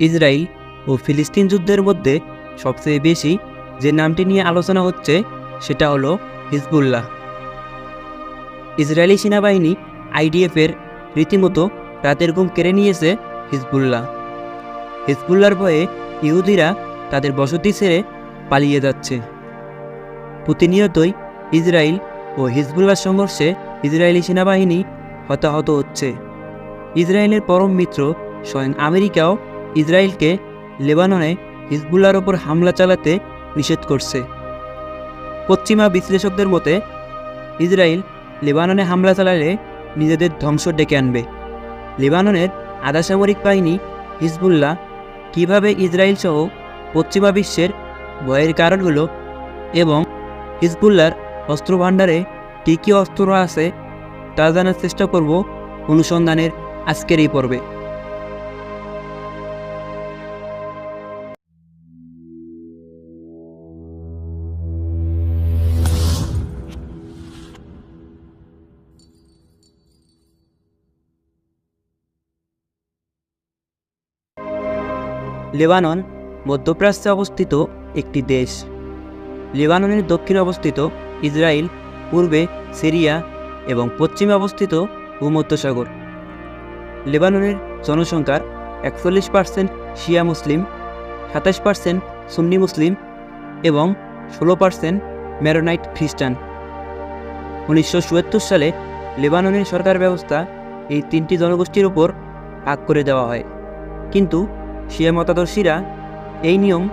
Israel ও ফিলিস্তিন যুদ্ধের মধ্যে সবচেয়ে বেশি যে নামটি নিয়ে আলোচনা হচ্ছে, সেটা হলো হিজবুল্লাহ। ইসরায়েলি সেনাবাহিনী আইডিএফের রীতিমতো রাতের ঘুম কেড়ে নিয়েছে হিজবুল্লাহ। হিজবুল্লার ভয়ে ইহুদিরা তাদের বসতি ছেড়ে পালিয়ে যাচ্ছে। প্রতিনিয়তই ইসরায়েল ও হিজবুল্লাহ সংঘর্ষে ইসরায়েলি সেনাবাহিনী হতাহত হচ্ছে। ইসরায়েলের পরম মিত্র স্বয়ং আমেরিকাও ইসরায়েলকে লেবাননে হিজবুল্লার ওপর হামলা চালাতে নিষেধ করছে। পশ্চিমা বিশ্লেষকদের মতে, ইসরায়েল লেবাননে হামলা চালালে নিজেদের ধ্বংস ডেকে আনবে। লেবাননের আধা সামরিক বাহিনী হিজবুল্লাহ কীভাবে ইসরায়েল সহ পশ্চিমা বিশ্বের ভয়ের কারণ কারণগুলো এবং হিজবুল্লার অস্ত্রভাণ্ডারে কী কী অস্ত্র আছে তা জানার চেষ্টা করব অনুসন্ধানের আজকের এই পর্বে। লেবানন মধ্যপ্রাচ্যে অবস্থিত একটি দেশ। লেবাননের দক্ষিণে অবস্থিত ইসরায়েল পূর্বে সিরিয়া এবং পশ্চিমে অবস্থিত ভূমধ্যসাগর। লেবাননের জনসংখ্যার একচল্লিশ পার্সেন্ট শিয়া মুসলিম, সাতাশ পার্সেন্ট সুন্নি মুসলিম এবং ষোলো পার্সেন্ট ম্যারোনাইট খ্রিস্টান। উনিশশো চুয়াত্তর সালে লেবাননের সরকার ব্যবস্থা এই তিনটি জনগোষ্ঠীর উপর ভাগ করে দেওয়া হয়। কিন্তু শিয়া মতাদর্শীরা এই নিয়ম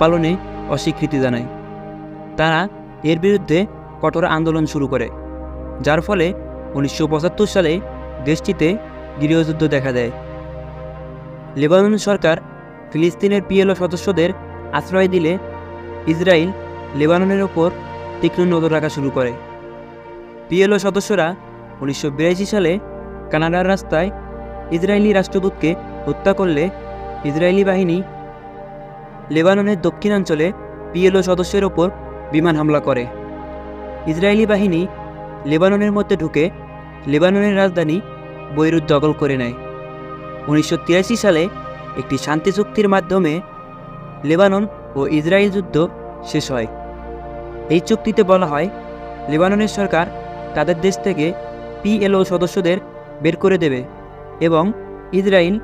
পালনে অস্বীকৃতি জানায়। তারা এর বিরুদ্ধে কঠোর আন্দোলন শুরু করে, যার ফলে উনিশশো পঁচাত্তর সালে দেশটিতে গৃহযুদ্ধ দেখা দেয়। লেবানন সরকার ফিলিস্তিনের পিএলও সদস্যদের আশ্রয় দিলে ইসরায়েল লেবাননের ওপর তীক্ষ্ণ নজর রাখা শুরু করে। পিএলও সদস্যরা উনিশশো বিরাশি সালে কানাডার রাস্তায় ইসরায়েলি রাষ্ট্রদূতকে হত্যা করলে ইসরায়েলি বাহিনী লেবাননের দক্ষিণাঞ্চলে পিএলও সদস্যের ওপর বিমান হামলা করে। ইসরায়েলি বাহিনী লেবাননের মধ্যে ঢুকে লেবাননের রাজধানী বৈরুত দখল করে নেয়। উনিশশো তিরাশি সালে একটি শান্তি চুক্তির মাধ্যমে লেবানন ও ইসরায়েল যুদ্ধ শেষ হয়। এই চুক্তিতে বলা হয়, লেবাননের সরকার তাদের দেশ থেকে পিএলও সদস্যদের বের করে দেবে এবং ইসরায়েল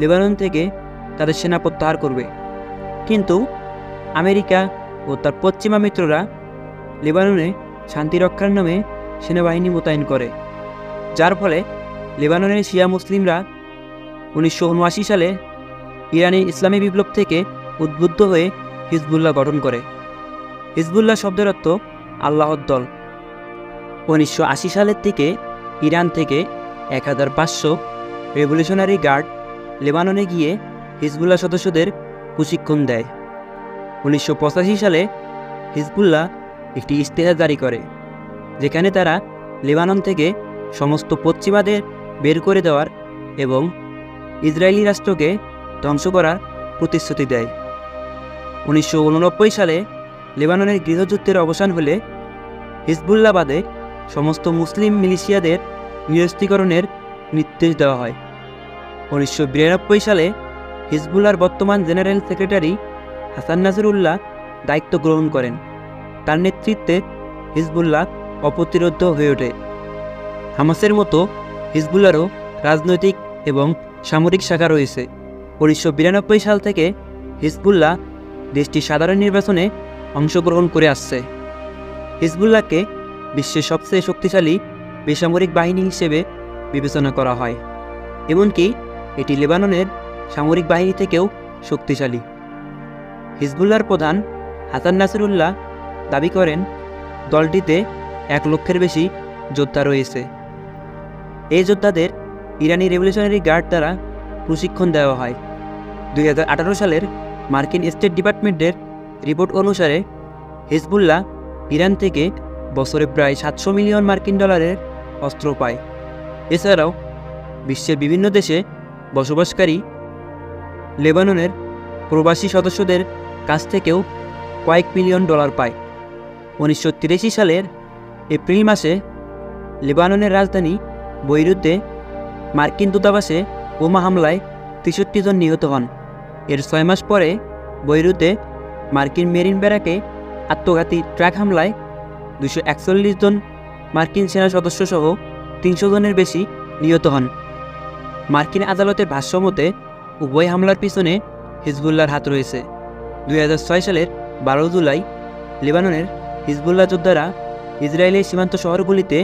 লেবানন থেকে তাদের সেনা প্রত্যাহার করবে। কিন্তু আমেরিকা ও তার পশ্চিমা মিত্ররা লেবাননে শান্তি রক্ষার নামে সেনাবাহিনী মোতায়েন করে। যার ফলে লেবাননের শিয়া মুসলিমরা উনিশশো উনআশি সালে ইরানি ইসলামী বিপ্লব থেকে উদ্বুদ্ধ হয়ে হিজবুল্লাহ গঠন করে। হিজবুল্লাহ শব্দের অর্থ আল্লাহর দল। উনিশশো আশি সালের থেকে ইরান থেকে এক হাজার পাঁচশো রেভলিউশনারি গার্ড লেবাননে গিয়ে হিজবুল্লাহ সদস্যদের প্রশিক্ষণ দেয়। উনিশশো পঁচাশি সালে হিজবুল্লাহ একটি ইশতেহার জারি করে, যেখানে তারা লেবানন থেকে সমস্ত পশ্চিমাদের বের করে দেওয়ার এবং ইসরায়েলি রাষ্ট্রকে ধ্বংস করার প্রতিশ্রুতি দেয়। উনিশশো উননব্বই সালে লেবাননের গৃহযুদ্ধের অবসান হলে হিজবুল্লাহ বাদে সমস্ত মুসলিম মিলিশিয়াদের নিরস্ত্রীকরণের নির্দেশ দেওয়া হয়। উনিশশো বিরানব্বই সালে হিজবুল্লাহর বর্তমান জেনারেল সেক্রেটারি হাসান নাজিরুল্লাহ দায়িত্ব গ্রহণ করেন। তার নেতৃত্বে হিজবুল্লাহ অপ্রতিরোধ হয়ে ওঠে। হামাসের মতো হিজবুল্লারও রাজনৈতিক এবং সামরিক শাখা রয়েছে। উনিশশো বিরানব্বই সাল থেকে হিজবুল্লাহ দেশটির সাধারণ নির্বাচনে অংশগ্রহণ করে আসছে। হিজবুল্লাহকে বিশ্বের সবচেয়ে শক্তিশালী বেসামরিক বাহিনী হিসেবে বিবেচনা করা হয়। এমনকি এটি লেবাননের সামরিক বাহিনী থেকেও শক্তিশালী। হিজবুল্লাহর প্রধান হাসান নাসিরুল্লাহ দাবি করেন, দলটিতে এক লক্ষের বেশি যোদ্ধা রয়েছে। এই যোদ্ধাদের ইরানি রেভলিউশনারি গার্ড দ্বারা প্রশিক্ষণ দেওয়া হয়। দুই হাজার আঠারো সালের মার্কিন স্টেট ডিপার্টমেন্টের রিপোর্ট অনুসারে হিজবুল্লাহ ইরান থেকে বছরে প্রায় সাতশো মিলিয়ন মার্কিন ডলারের অস্ত্র পায়। এছাড়াও বিশ্বের বিভিন্ন দেশে বসবাসকারী লেবাননের প্রবাসী সদস্যদের কাছ থেকেও কয়েক মিলিয়ন ডলার পায়। উনিশশো তিরাশি সালের এপ্রিল মাসে লেবাননের রাজধানী বৈরুতে মার্কিন দূতাবাসে বোমা হামলায় তেষট্টি জন নিহত হন। এর ছয় মাস পরে বৈরুতে মার্কিন মেরিন ব্যারাকে আত্মঘাতী ট্রাক হামলায় দুশো একচল্লিশ জন মার্কিন সেনা সদস্যসহ তিনশো জনের বেশি নিহত হন। মার্কিন আদালতের ভাষ্যমতে উভয় হামলার পিছনে হিজবুল্লার হাত রয়েছে। দুই হাজার ছয় সালের বারো জুলাই লেবাননের হিজবুল্লাহ যোদ্ধারা ইসরায়েলের সীমান্ত শহরগুলিতে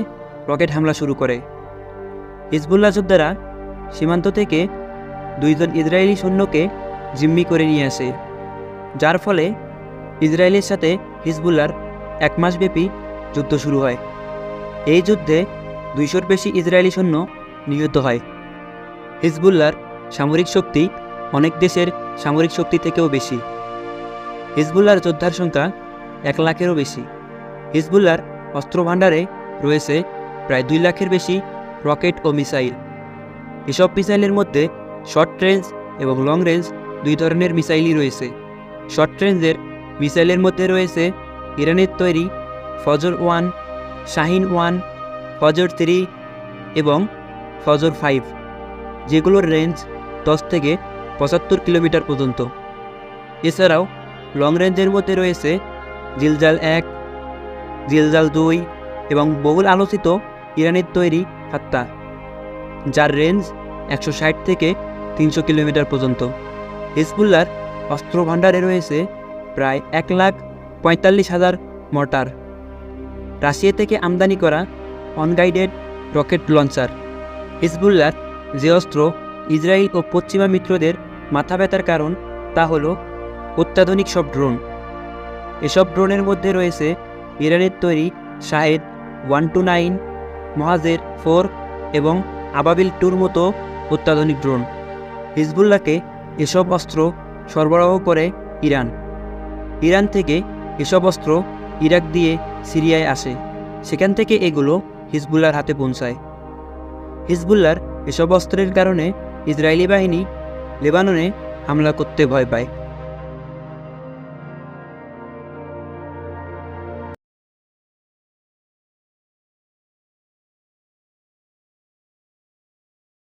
রকেট হামলা শুরু করে। হিজবুল্লাহ যোদ্ধারা সীমান্ত থেকে দুইজন ইসরায়েলি সৈন্যকে জিম্মি করে নিয়ে আসে, যার ফলে ইসরায়েলের সাথে হিজবুল্লার এক মাসব্যাপী যুদ্ধ শুরু হয়। এই যুদ্ধে দুইশোর বেশি ইসরায়েলি সৈন্য নিহত হয়। হিজবুল্লার সামরিক শক্তি অনেক দেশের সামরিক শক্তি থেকেও বেশি। হিজবুল্লার যোদ্ধার সংখ্যা এক লাখেরও বেশি। হিজবুল্লার অস্ত্র ভাণ্ডারে রয়েছে প্রায় দুই লাখের বেশি রকেট ও মিসাইল। এসব মিসাইলের মধ্যে শর্ট রেঞ্জ এবং লং রেঞ্জ দুই ধরনের মিসাইলই রয়েছে। শর্ট রেঞ্জের মিসাইলের মধ্যে রয়েছে ইরানের তৈরি Fajr one, Shahin one, Fajr three এবং ফজর ফাইভ, যেগুলোর রেঞ্জ দশ থেকে পঁচাত্তর কিলোমিটার পর্যন্ত। এছাড়াও লং রেঞ্জের মধ্যে রয়েছে জিলজাল এক, জিলজাল দুই এবং বহুল আলোচিত ইরানের তৈরি হাত্তা যার রেঞ্জ একশো ষাট থেকে তিনশো কিলোমিটার পর্যন্ত। হিজবুল্লার অস্ত্র ভাণ্ডারে রয়েছে প্রায় এক লাখ পঁয়তাল্লিশ হাজার মর্টার। রাশিয়া থেকে আমদানি করা অনগাইডেড রকেট লঞ্চার হিজবুল্লার যে অস্ত্র ইসরায়েল ও পশ্চিমা মিত্রদের মাথা ব্যথার কারণ তা হল অত্যাধুনিক সব ড্রোন। এসব ড্রোনের মধ্যে রয়েছে ইরানের তৈরি Shahed one two nine, Mohajer four এবং আবাবিল টুর মতো অত্যাধুনিক ড্রোন। হিজবুল্লাহকে এসব অস্ত্র সরবরাহ করে ইরান। ইরান থেকে এসব অস্ত্র ইরাক দিয়ে সিরিয়ায় আসে। সেখান থেকে এগুলো হিজবুল্লার হাতে পৌঁছায়। হিজবুল্লার এসব অস্ত্রের কারণে ইসরায়েলি বাহিনী লেবাননে হামলা করতে ভয় পায়।